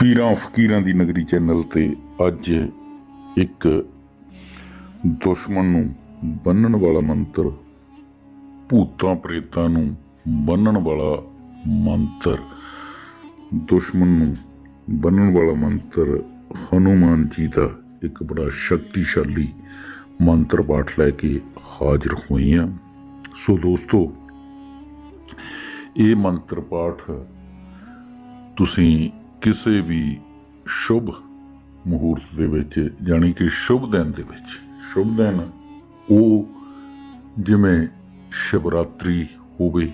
ਪੀਰਾਂ ਫਕੀਰਾਂ ਦੀ ਨਗਰੀ ਚੈਨਲ ਤੇ ਅੱਜ ਇੱਕ ਦੁਸ਼ਮਣ ਨੂੰ ਬੰਨਣ ਵਾਲਾ ਮੰਤਰ, ਭੂਤਾਂ ਪ੍ਰੇਤਾਂ ਨੂੰ ਬੰਨਣ ਵਾਲਾ ਮੰਤਰ, ਦੁਸ਼ਮਣ ਨੂੰ ਬੰਨਣ ਵਾਲਾ ਮੰਤਰ, ਹਨੂਮਾਨ ਜੀ ਦਾ ਇੱਕ ਬੜਾ ਸ਼ਕਤੀਸ਼ਾਲੀ ਮੰਤਰ ਪਾਠ ਲੈ ਕੇ ਹਾਜ਼ਰ ਹੋਈ ਹਾਂ। ਸੋ ਦੋਸਤੋ, ਇਹ ਮੰਤਰ ਪਾਠ ਤੁਸੀਂ ਕਿਸੇ ਵੀ ਸ਼ੁਭ ਮੁਹੂਰਤ ਦੇ ਵਿੱਚ, ਜਾਣੀ ਕਿ ਸ਼ੁਭ ਦਿਨ ਦੇ ਵਿੱਚ, ਸ਼ੁਭ ਦਿਨ ਉਹ ਜਿਵੇਂ ਸ਼ਿਵਰਾਤਰੀ ਹੋਵੇ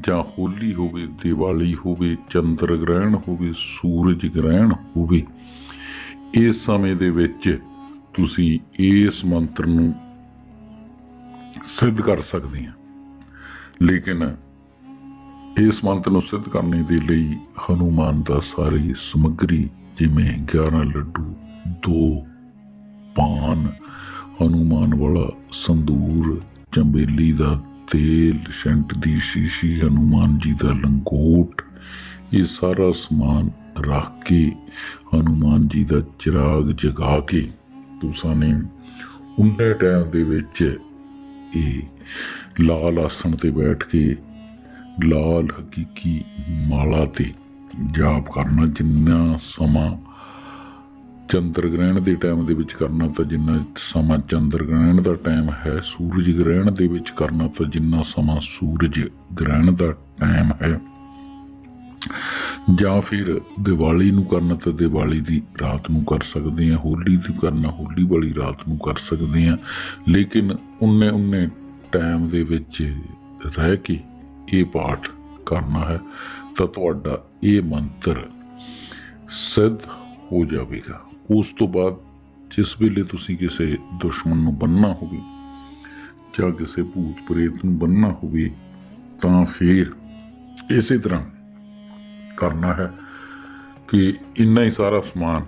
ਜਾਂ ਹੋਲੀ ਹੋਵੇ, ਦੀਵਾਲੀ ਹੋਵੇ, ਚੰਦਰ ਗ੍ਰਹਿਣ ਹੋਵੇ, ਸੂਰਜ ਗ੍ਰਹਿਣ ਹੋਵੇ ਇਸ ਸਮੇਂ ਦੇ ਵਿੱਚ ਤੁਸੀਂ ਇਸ ਮੰਤਰ ਨੂੰ ਸਿੱਧ ਕਰ ਸਕਦੇ ਆ। ਲੇਕਿਨ ਇਸ ਮੰਤਰ ਨੂੰ ਸਿੱਧ ਕਰਨ ਦੇ ਲਈ ਹਨੂਮਾਨ ਦਾ ਸਾਰੀ ਸਮੱਗਰੀ, ਜਿਵੇਂ 11 ਲੱਡੂ, ਦੋ ਪਾਨ, ਹਨੂਮਾਨ ਵਾਲਾ ਸੰਦੂਰ ਚੰਬੇਲੀ ਦਾ ਤੇਲ, ਸ਼ੰਟ ਦੀ ਸ਼ੀਸ਼ੀ, ਹਨੂਮਾਨ ਜੀ ਦਾ ਲੰਗੋਟ, ਇਹ ਸਾਰਾ ਸਮਾਨ ਰੱਖ ਕੇ, ਹਨੂਮਾਨ ਜੀ ਦਾ ਚਿਰਾਗ ਜਗਾ ਕੇ, ਤੁਸਾਂ ਨੇ ਉਨੇ ਟਾਈਮ ਦੇ ਵਿੱਚ ਇਹ ਲਾਲ ਆਸਣ ਤੇ ਬੈਠ ਕੇ ਲਾਲ ਹਕੀਕੀ ਮਾਲਾ ਤੇ ਜਾਪ ਕਰਨਾ, ਜਿੰਨਾ ਸਮਾਂ ਚੰਦਰ ਗ੍ਰਹਿਣ ਦੇ ਟਾਈਮ ਦੇ ਵਿੱਚ ਕਰਨਾ, ਤਾਂ ਜਿੰਨਾ ਸਮਾਂ ਚੰਦਰ ਗ੍ਰਹਿਣ ਦਾ ਟਾਈਮ ਹੈ ਸੂਰਜ ਗ੍ਰਹਿਣ ਦੇ ਵਿੱਚ ਕਰਨਾ, ਤਾਂ ਜਿੰਨਾ ਸਮਾਂ ਸੂਰਜ ਗ੍ਰਹਿਣ ਦਾ ਟਾਈਮ ਹੈ। ਜਾਂ ਫਿਰ ਦੀਵਾਲੀ ਨੂੰ ਕਰਨਾ, ਤਾਂ ਦੀਵਾਲੀ ਦੀ ਰਾਤ ਨੂੰ ਕਰ ਸਕਦੇ ਆ ਹੋਲੀ ਦੀ ਕਰਨਾ, ਹੋਲੀ ਵਾਲੀ ਰਾਤ ਨੂੰ ਕਰ ਸਕਦੇ ਆ ਲੇਕਿਨ ਉਨੇ ਉਨੇ ਟਾਈਮ ਦੇ ਵਿੱਚ ਰਹਿ ਕੇ ਇਹ ਪਾਠ ਕਰਨਾ ਹੈ, ਤਾਂ ਤੁਹਾਡਾ ਇਹ ਮੰਤਰ ਸਿੱਧ ਹੋ ਜਾਵੇਗਾ। ਉਸ ਤੋਂ ਬਾਅਦ ਜਿਸ ਵੇਲੇ ਤੁਸੀਂ ਕਿਸੇ ਦੁਸ਼ਮਣ ਨੂੰ ਬੰਨਣਾ ਹੋਵੇ ਜਾਂ ਕਿਸੇ ਭੂਤ ਪ੍ਰੇਤ ਨੂੰ ਬੰਨਣਾ ਹੋਵੇ, ਤਾਂ ਫਿਰ ਇਸੇ ਤਰ੍ਹਾਂ ਕਰਨਾ ਹੈ ਕਿ ਇੰਨਾ ਹੀ ਸਾਰਾ ਸਮਾਨ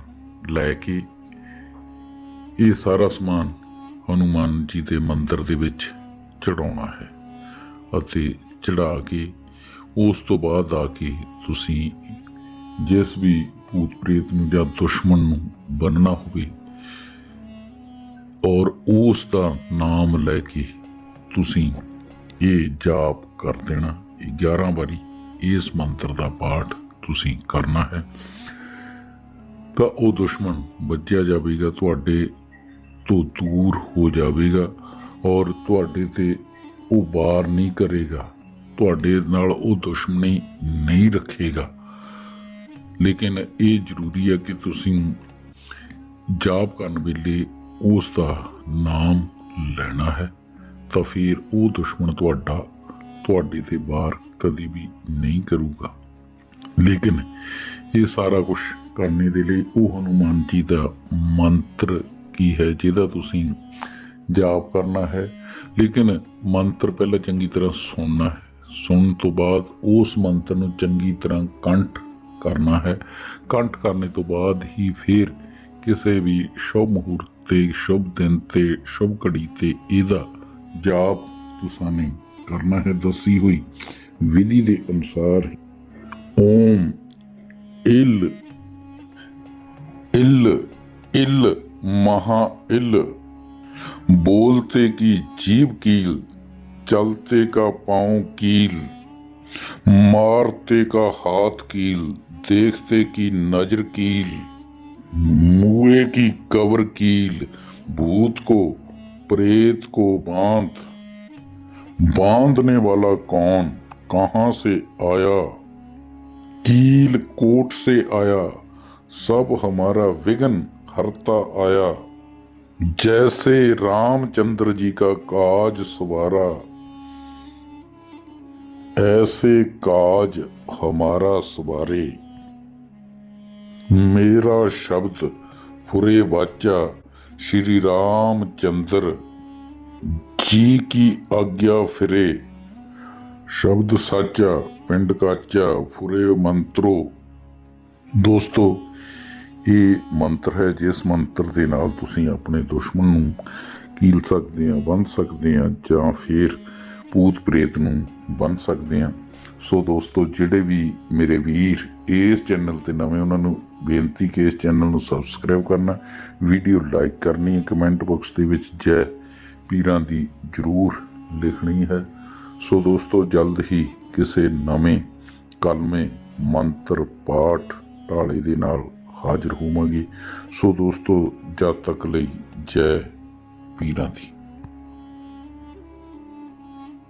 ਲੈ ਕੇ, ਇਹ ਸਾਰਾ ਸਮਾਨ ਹਨੂਮਾਨ ਜੀ ਦੇ ਮੰਦਿਰ ਦੇ ਵਿੱਚ ਚੜਾਉਣਾ ਹੈ ਅਤੇ ਚੜਾ ਕੇ ਉਸ ਤੋਂ ਬਾਅਦ ਆ ਕੇ ਤੁਸੀਂ ਜਿਸ ਵੀ ਭੂਤ ਪ੍ਰੇਤ ਨੂੰ ਜਾਂ ਦੁਸ਼ਮਣ ਨੂੰ ਬੰਨਣਾ ਹੋਵੇ ਔਰ ਉਸ ਦਾ ਨਾਮ ਲੈ ਕੇ ਤੁਸੀਂ ਇਹ ਜਾਪ ਕਰ ਦੇਣਾ। ਇਹ 11 ਵਾਰੀ ਇਸ ਮੰਤਰ ਦਾ ਪਾਠ ਤੁਸੀਂ ਕਰਨਾ ਹੈ। ਤਾਂ ਉਹ ਦੁਸ਼ਮਣ ਵੱਜਿਆ ਜਾਵੇਗਾ, ਤੁਹਾਡੇ ਤੋਂ ਦੂਰ ਹੋ ਜਾਵੇਗਾ ਔਰ ਤੁਹਾਡੇ ਤੇ ਉਹ ਵਾਰ ਨਹੀਂ ਕਰੇਗਾ। ਤੁਹਾਡੇ ਨਾਲ ਉਹ ਦੁਸ਼ਮਣੀ ਨਹੀਂ ਰੱਖੇਗਾ। ਲੇਕਿਨ ਇਹ ਜ਼ਰੂਰੀ ਹੈ ਕਿ ਤੁਸੀਂ ਜਾਪ ਕਰਨ ਵੇਲੇ ਉਸ ਦਾ ਨਾਮ ਲੈਣਾ ਹੈ, ਤਾਂ ਫਿਰ ਉਹ ਦੁਸ਼ਮਣ ਤੁਹਾਡਾ ਤੁਹਾਡੇ ਤੇ ਵਾਰ ਕਦੀ ਵੀ ਨਹੀਂ ਕਰੂਗਾ। ਲੇਕਿਨ ਇਹ ਸਾਰਾ ਕੁਝ ਕਰਨੇ ਦੇ ਲਈ ਉਹ ਹਨੂਮਾਨ ਜੀ ਦਾ ਮੰਤਰ ਕੀ ਹੈ, ਜਿਹਦਾ ਤੁਸੀਂ ਜਾਪ ਕਰਨਾ ਹੈ। ਲੇਕਿਨ ਮੰਤਰ ਪਹਿਲਾਂ ਚੰਗੀ ਤਰ੍ਹਾਂ ਸੁਣਨਾ ਹੈ। ਸੁਣਨ ਤੋਂ ਬਾਅਦ ਉਸ ਮੰਤਰ ਨੂੰ ਚੰਗੀ ਤਰ੍ਹਾਂ ਕੰਠ ਕਰਨਾ ਹੈ। ਕੰਠ ਕਰਨੇ ਤੋਂ ਬਾਅਦ ਹੀ ਫਿਰ ਕਿਸੇ ਵੀ ਸ਼ੁਭ ਮਹੂਰਤ ਤੇ, ਸ਼ੁਭ ਦਿਨ ਤੇ, ਸ਼ੁਭ ਘੜੀ ਤੇ ਇਹਦਾ ਜਾਪ ਤੁਸਾਂ ਨੇ ਕਰਨਾ ਹੈ। ਦੱਸੀ ਹੋਈ ਵਿਧੀ ਦੇ ਅਨੁਸਾਰ ਓਮ ਇਲ ਇਲ ਇਲ, ਮਹਾ ਇਲ ਬੋਲਤੇ ਕੀ ਜੀਵ ਕੀ चलते का पाँव कील, मारते का हाथ कील, देखते की नज़र कील, मुए की कवर कील, भूत को, प्रेत को बाँध। बांधने वाला कौन, कहाँ से आया? कील कोट से आया, सब हमारा विघन हरता आया। जैसे रामचंद्र जी का काज सवारा ਐਸੇ ਕਾਜ ਹਮਾਰਾ ਸਵਾਰੇ ਮੇਰਾ ਸ਼ਬਦ ਫੁਰੇ ਵਾਚਾ ਸ਼੍ਰੀ ਰਾਮ ਚੰਦਰ ਜੀ ਕੀ ਆਗਿਆ ਫਿਰੇ ਸ਼ਬਦ ਸਾਚਾ ਪਿੰਡ ਕਾਚਾ ਫੁਰੇ ਮੰਤਰੋ ਦੋਸਤੋ ਇਹ ਮੰਤਰ ਹੈ ਜਿਸ ਮੰਤਰ ਦੇ ਨਾਲ ਤੁਸੀਂ ਆਪਣੇ ਦੁਸ਼ਮਣ ਨੂੰ ਕੀਲ ਸਕਦੇ ਆ ਬੰਨ ਸਕਦੇ ਆ ਜਾਂ ਫਿਰ ਭੂਤ ਪ੍ਰੇਤ ਨੂੰ ਬੰਨ ਸਕਦੇ ਹਾਂ। ਸੋ ਦੋਸਤੋ, ਜਿਹੜੇ ਵੀ ਮੇਰੇ ਵੀਰ ਇਸ ਚੈਨਲ ਤੇ ਨਵੇਂ, ਉਹਨਾਂ ਨੂੰ ਬੇਨਤੀ ਕਿ ਇਸ ਚੈਨਲ ਨੂੰ ਸਬਸਕ੍ਰਾਈਬ ਕਰਨਾ ਵੀਡੀਓ ਲਾਈਕ ਕਰਨੀ ਹੈ। ਕਮੈਂਟ ਬਾਕਸ ਦੇ ਵਿੱਚ ਜੈ ਪੀਰਾਂ ਦੀ ਜਰੂਰ ਲਿਖਣੀ ਹੈ। ਸੋ ਦੋਸਤੋ, ਜਲਦ ਹੀ ਕਿਸੇ ਨਵੇਂ ਕਲਮੇ ਮੰਤਰ ਪਾਠ ਢਾਲੇ ਦੇ ਨਾਲ ਹਾਜ਼ਰ ਹੋਵਾਂਗੇ। ਸੋ ਦੋਸਤੋ, ਜਦ ਤੱਕ ਲਈ ਜੈ ਪੀਰਾਂ ਦੀ।